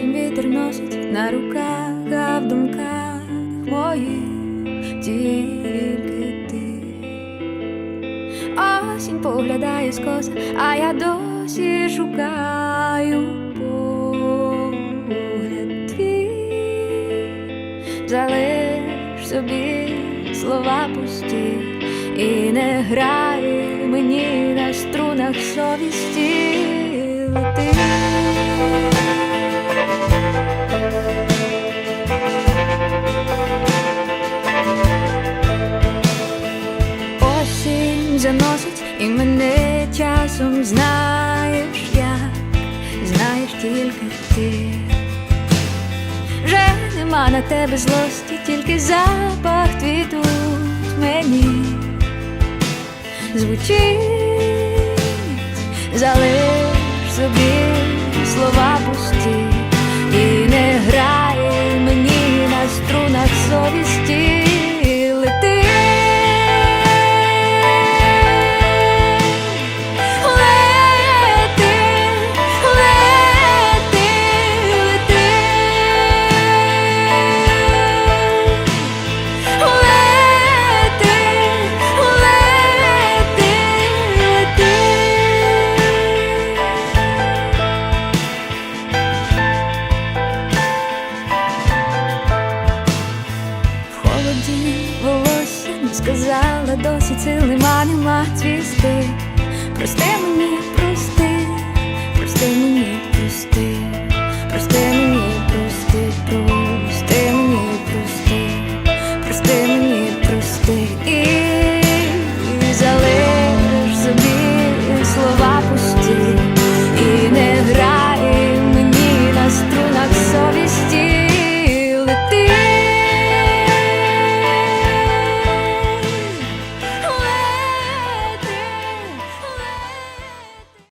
осінь вітер носить на руках, а в думках моїх тільки ти. Осінь поглядає скоса, а я досі шукаю погляд твій. залиш собі слова пусті і не грай мені на струнах совісті. Лети. Заносить і мене часом знаєш як, знаєш тільки ти. Вже нема на тебе злості, тільки запах твій тут мені звучить, залиш собі слова пусті сказала досі цілима нема, прости, прости мені,